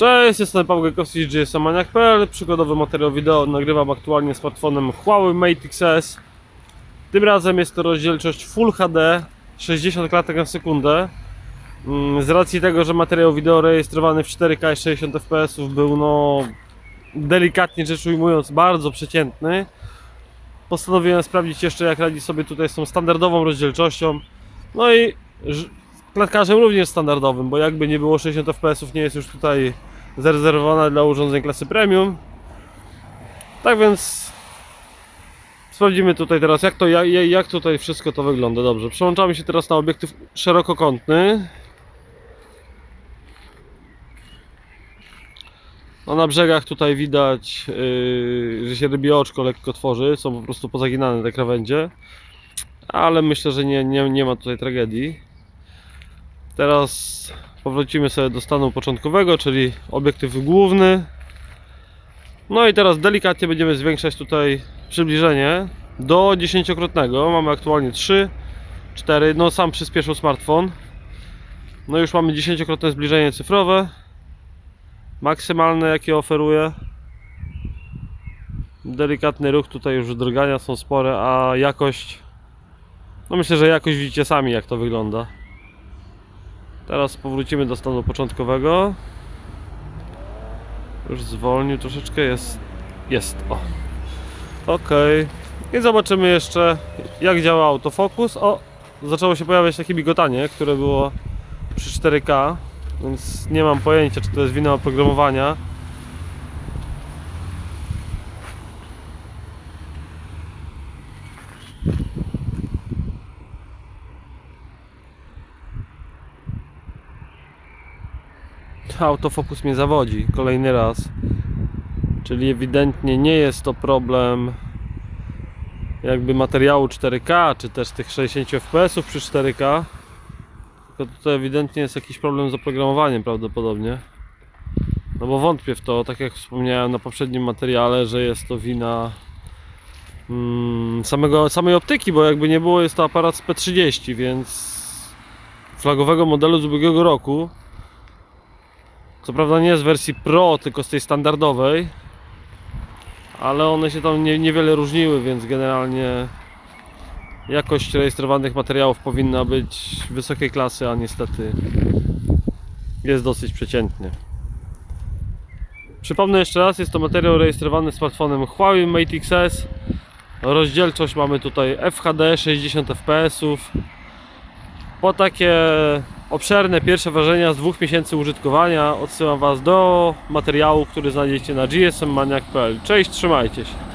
Cześć, jestem Paweł Gajkowski z GSManiak.pl Przygodowy materiał wideo nagrywam aktualnie smartfonem Huawei Mate XS Tym razem jest to rozdzielczość Full HD 60 klatek na sekundę. Mm, Z racji tego, że materiał wideo rejestrowany w 4K i 60 fps był no delikatnie rzecz ujmując bardzo przeciętny Postanowiłem sprawdzić jeszcze jak radzi sobie tutaj z tą standardową rozdzielczością. No i klatkarzem również standardowym, bo jakby nie było 60 fps nie jest już tutaj zarezerwowana dla urządzeń klasy premium. Tak więc sprawdzimy tutaj teraz jak to jak, jak tutaj wszystko to wygląda. Dobrze, przełączamy się teraz na obiektyw szerokokątny. No na brzegach tutaj widać, yy, że się rybie oczko lekko tworzy, są po prostu pozaginane te krawędzie. Ale myślę, że nie, nie, nie ma tutaj tragedii. Teraz powrócimy sobie do stanu początkowego, czyli obiektyw główny. No i teraz delikatnie będziemy zwiększać tutaj przybliżenie do dziesięciokrotnego. Mamy aktualnie 3, 4, no sam przyspieszył smartfon. No już mamy dziesięciokrotne zbliżenie cyfrowe. Maksymalne jakie oferuje. Delikatny ruch tutaj już drgania są spore, a jakość no myślę, że jakoś widzicie sami jak to wygląda. Teraz powrócimy do stanu początkowego. Już zwolnił troszeczkę, jest. Jest, o. Ok. I zobaczymy jeszcze jak działa autofokus. O, zaczęło się pojawiać takie migotanie, które było przy 4K, więc nie mam pojęcia, czy to jest wina oprogramowania. Autofokus mnie zawodzi kolejny raz. Czyli ewidentnie nie jest to problem jakby materiału 4K, czy też tych 60 fps przy 4K. Tylko tutaj ewidentnie jest jakiś problem z oprogramowaniem prawdopodobnie. No bo wątpię w to, tak jak wspomniałem na poprzednim materiale, że jest to wina mm, samego, samej optyki, bo jakby nie było jest to aparat z P30, więc flagowego modelu z ubiegłego roku. Co prawda nie z wersji Pro, tylko z tej standardowej. Ale one się tam nie, niewiele różniły, więc generalnie jakość rejestrowanych materiałów powinna być wysokiej klasy, a niestety jest dosyć przeciętnie. Przypomnę jeszcze raz, jest to materiał rejestrowany smartfonem Huawei Mate XS. Rozdzielczość mamy tutaj FHD 60 fps. Po takie obszerne pierwsze wrażenia z dwóch miesięcy użytkowania odsyłam Was do materiału, który znajdziecie na gsmmaniak.pl. Cześć, trzymajcie się.